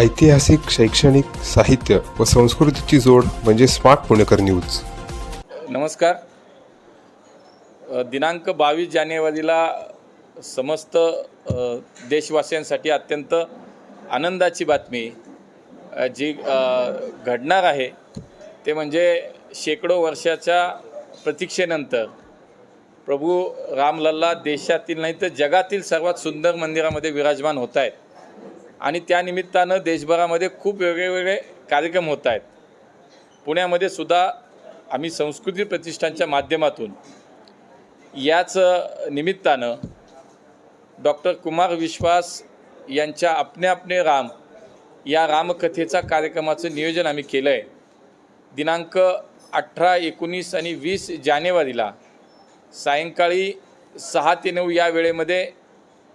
ऐतिहासिक शैक्षणिक साहित्य व संस्कृतीची जोड म्हणजे स्मार्ट पुणेकर न्यूज. नमस्कार. दिनांक बावीस जानेवारीला समस्त देशवासियांसाठी अत्यंत आनंदाची बातमी जी घडणार आहे ते म्हणजे शेकडो वर्षाच्या प्रतीक्षेनंतर प्रभू रामलल्ला देशातील नाही तर जगातील सर्वात सुंदर मंदिरामध्ये विराजमान होत आहेत. आणि त्यानिमित्तानं देशभरामध्ये खूप वेगळेवेगळे कार्यक्रम होत आहेत. पुण्यामध्ये सुद्धा आम्ही संस्कृती प्रतिष्ठानच्या माध्यमातून याच निमित्तानं डॉक्टर कुमार विश्वास यांच्या अपने अपने राम या रामकथेचा कार्यक्रमाचं नियोजन आम्ही केलं आहे दिनांक अठरा एकोणीस आणि वीस जानेवारीला सायंकाळी सहा ते नऊ या वेळेमध्ये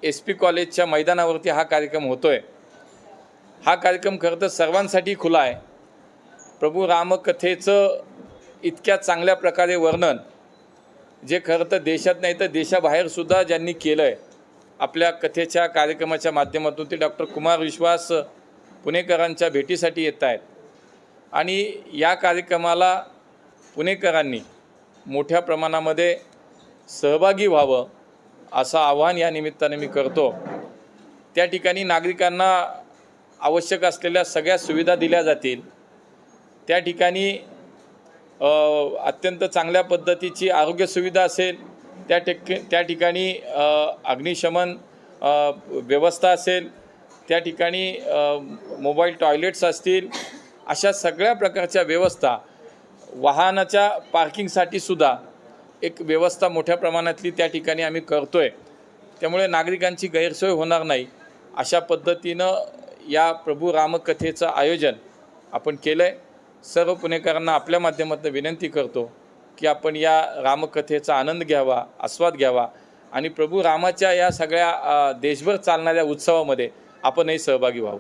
एस पी कॉलेजच्या मैदानावरती हा कार्यक्रम होतो आहे हा कार्यक्रम खरं तर सर्वांसाठी खुला आहे. प्रभू रामकथेचं इतक्या चांगल्या प्रकारे वर्णन जे खरं तर देशात नाही तर देशाबाहेरसुद्धा ज्यांनी केलं आहे आपल्या कथेच्या कार्यक्रमाच्या माध्यमातून ते डॉक्टर कुमार विश्वास पुणेकरांच्या भेटीसाठी येत आहेत. आणि या कार्यक्रमाला पुणेकरांनी मोठ्या प्रमाणामध्ये सहभागी व्हावं असं आव्हान या निमित्ताने मी करतो. त्या ठिकाणी नागरिकांना आवश्यक असलेल्या सगळ्या सुविधा दिल्या जातील. त्या ठिकाणी अत्यंत चांगल्या पद्धतीची आरोग्य सुविधा असेल त्या टेक त्या ठिकाणी अग्निशमन व्यवस्था असेल त्या ठिकाणी मोबाईल टॉयलेट्स असतील अशा सगळ्या प्रकारच्या व्यवस्था वाहनाच्या पार्किंगसाठी सुद्धा एक व्यवस्था मोठ्या प्रमाणातली त्या ठिकाणी आम्ही करतो आहे त्यामुळे नागरिकांची गैरसोय होणार नाही. अशा पद्धतीनं या प्रभू रामकथेचं आयोजन आपण केलं आहे सर्व पुणेकरांना आपल्या माध्यमातून विनंती करतो की आपण या रामकथेचा आनंद घ्यावा आस्वाद घ्यावा आणि प्रभू रामाच्या या सगळ्या देशभर चालणाऱ्या उत्सवामध्ये आपणही सहभागी व्हावं.